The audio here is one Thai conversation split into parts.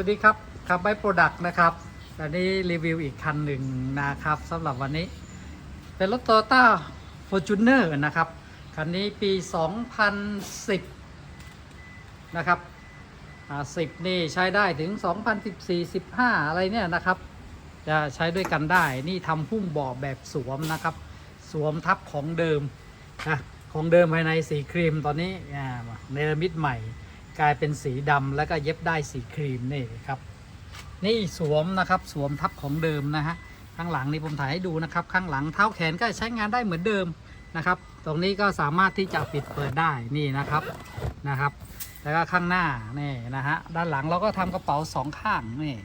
วัสดีครับขับไบโปรดักต์นะครับอันนี้รีวิวอีกคันหนึ่งนะครับสำหรับวันนี้ เป็นรถโตโยต้าฟอร์จูเนอร์นะครับ คันนี้ปี 2010 นะครับอ่า10นี่ใช้ได้ถึง 2014 15 อะไรเนี่ยนะครับ จะใช้ด้วยกันได้ นี่ทำพุ่มเบาะแบบสวมนะครับ สวมทับของเดิมนะของเดิมภายในสีครีมตอนนี้อ่าเนรมิตใหม่ กลายเป็นสีดำแล้วก็เย็บได้สีครีมนี่ครับ นี่สวมนะครับสวมทับของเดิมนะฮะข้างหลังนี่ผมถ่ายให้ดูนะครับ ข้างหลังเท้าแขนก็ใช้งานได้เหมือนเดิมนะครับ ตรงนี้ก็สามารถที่จะปิดเปิดได้นี่นะครับนะครับ แล้วก็ข้างหน้านี่นะฮะด้านหลังเราก็ทำกระเป๋าสองข้างนี่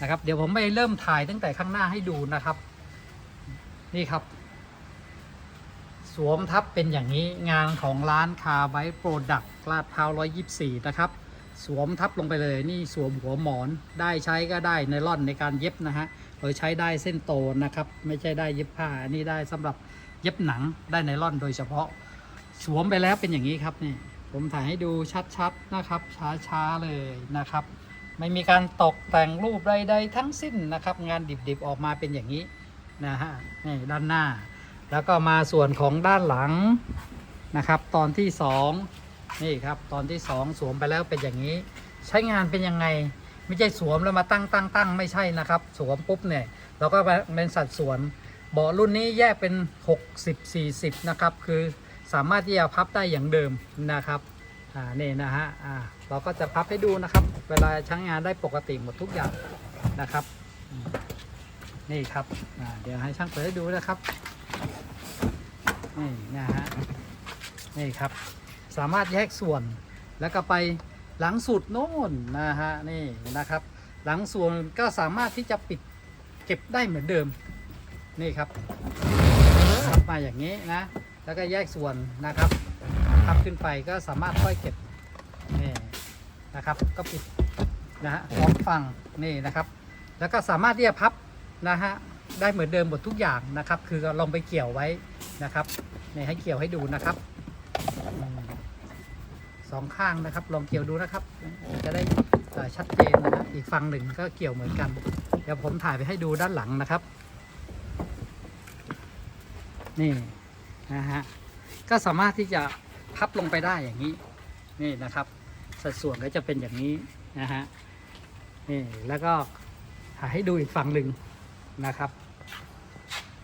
นะครับ เดี๋ยวผมไปเริ่มถ่ายตั้งแต่ข้างหน้าให้ดูนะครับ นี่ครับ สวมทับเป็นอย่างนี้งานของร้านคาไบโปรดักต์ลาดพร้าว 124 นะครับ สวมทับลงไปเลยนี่สวมหัวหมอนได้ใช้ก็ได้ไนล่อนในการเย็บนะฮะโดยใช้ได้เส้นโตนะครับ ไม่ใช่ได้เย็บผ้าอันนี้ได้สำหรับเย็บหนังได้ไนล่อนโดยเฉพาะ สวมไปแล้วเป็นอย่างนี้ครับนี่ผมถ่ายให้ดูชัดๆนะครับ ช้าๆเลยนะครับ ไม่มีการตกแต่งรูปใดๆทั้งสิ้นนะครับ งานดิบๆออกมาเป็นอย่างนี้นะฮะนี่ด้านหน้า แล้วก็มาส่วนของด้านหลังนะครับ ตอนที่สองนี่ครับตอนที่สองสวมไปแล้วเป็นอย่างนี้ ใช้งานเป็นยังไง ไม่ใช่สวมแล้วมาตั้งตั้งตั้งไม่ใช่นะครับ สวมปุ๊บเนี่ยเราก็เป็นสัดส่วนเบาะรุ่นนี้แยกเป็น 60 40 นะครับ คือสามารถที่จะพับได้อย่างเดิมนะครับอ่านี่นะฮะอ่าเราก็จะพับให้ดูนะครับ เวลาใช้งานได้ปกติหมดทุกอย่างนะครับ นี่ครับอ่าเดี๋ยวให้ช่างเปิดให้ดูนะครับ นี่นะฮะนี่ครับ สามารถแยกส่วนแล้วก็ไปหลังสุดโน่นนะฮะนี่นะครับ หลังส่วนก็สามารถที่จะปิดเก็บได้เหมือนเดิมนี่ครับครับมาอย่างนี้นะแล้วก็แยกส่วนนะครับพับขึ้นไปก็สามารถค่อยเก็บนี่นะครับ ก็ปิดนะฮะสองฝั่งนี่นะครับ แล้วก็สามารถที่จะพับนะฮะ ได้เหมือนเดิมหมดทุกอย่างนะครับ คือลองไปเกี่ยวไว้นะครับนี่ให้เกี่ยวให้ดูนะครับสองข้างนะครับ ลองเกี่ยวดูนะครับ จะได้ชัดเจนนะฮะอีกฝั่งหนึ่งก็เกี่ยวเหมือนกัน เดี๋ยวผมถ่ายไปให้ดูด้านหลังนะครับ นี่นะฮะก็สามารถที่จะพับลงไปได้อย่างนี้ นี่นะครับ สัดส่วนก็จะเป็นอย่างนี้นะฮะนี่แล้วก็ถ่ายให้ดูอีกฝั่งหนึ่ง นะครับ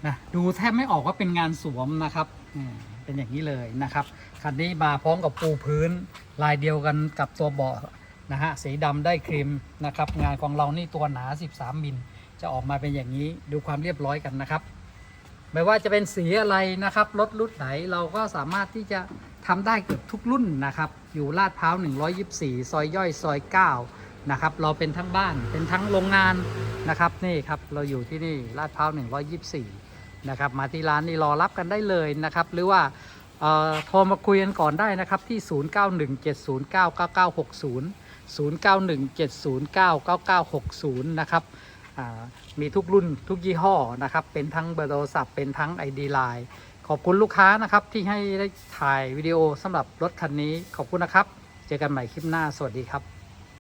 นะดูแทบไม่ออกว่าเป็นงานสวมนะครับอืมเป็นอย่างนี้เลยนะครับคันนี้มาพร้อมกับปูพื้นลายเดียวกันกับตัวเบาะนะฮะสีดำได้ครีมนะครับงานของเรานี่ตัวหนา 13 มิลจะออกมาเป็นอย่างนี้ดูความเรียบร้อยกันนะครับ ไม่ว่าจะเป็นสีอะไรนะครับรถรุ่นไหนเราก็สามารถที่จะทำได้เกือบทุกรุ่นนะครับ อยู่ลาดพร้าว 124 ซอยย่อยซอย 9 นะครับ เราเป็นทั้งบ้านเป็นทั้งโรงงาน นะครับนี่ครับเราอยู่ที่นี่ลาดพร้าว124นะครับมาที่ร้านนี่รอรับกันได้เลยนะครับหรือว่าเอ่อโทรมาคุยกันก่อนได้นะครับที่ 0917099960 0917099960 นะครับมีทุกรุ่นทุกยี่ห้อนะครับเป็นทั้งเบอร์โทรศัพท์เป็นทั้ง ID Line ขอบคุณลูกค้านะครับที่ให้ได้ถ่ายวิดีโอสำหรับรถคันนี้ขอบคุณนะครับ เจอกันใหม่คลิปหน้าสวัสดีครับ